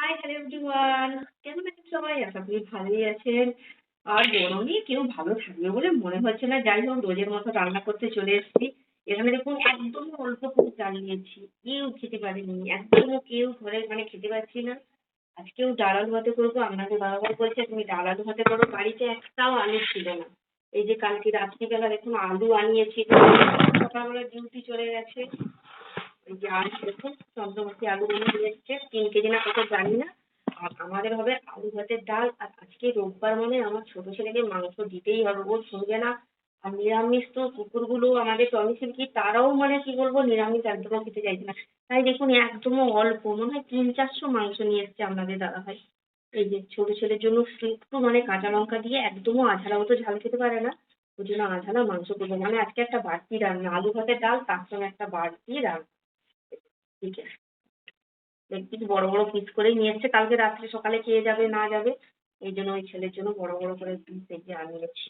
Hi hello everyone কেমন আছেন সবাই? আশা করি ভালোই আছেন। আর গরমে কেউ ভালো থাকবে বলে মনে হচ্ছে না। যাই হোক, রোজের মতো রান্না করতে চলে এসেছি। এখানে দেখুন, একদম অল্প করে চাল নিয়েছি। কেউ খেতে পারেনি। একদমও কেউ ঘরে মানে খেতে পারছি না। আজকেও ডাল আলু ভাতে করব। আপনাকে বারবার বলছে, তুমি ডাল আলু ভাতে করো। বাড়িতে একটাও আলু ছিল না। এই যে কালকে রাত্রিবেলা দেখুন, আলু আনিয়েছি। সকালবেলা ডিউটি চলে গেছে। আলু দেখুন চন্দ্রমুখী আলু নিয়ে এসছে তিন কেজি না কত জানি না। আর আমাদের হবে আলু ভাতের ডাল, আর আজকে রোববার মানে আমার ছোট ছেলেকে মাংস দিতেই হবে। ও শুনবে না। আর নিরামিষ তো কুকুরগুলো আমাদের টমি সিল্কি, তারাও মানে কি বলব, নিরামিষ একদমও খেতে চাইছে না। তাই দেখুন একদমও অল্প, মনে হয় তিন চারশো মাংস নিয়ে এসছে আপনাদের দাদাভাই। এই যে ছোট ছেলের জন্য একটু মানে কাঁচা লঙ্কা দিয়ে একদমও আঝালাও তো ঝাল খেতে পারে না। ওই জন্য আঝালা মাংস করব। মানে আজকে একটা বাড়তি রান্না, আলু ভাতের ডাল, তার সঙ্গে একটা বাড়তি রান্না। আছে? লেগ বড় বড় পিস করেই নিয়ে এসছে। কালকে রাত্রে সকালে খেয়ে যাবে, না যাবে, এই জন্য ওই ছেলের জন্য বড় বড় করে পিস এই আনিয়েছি।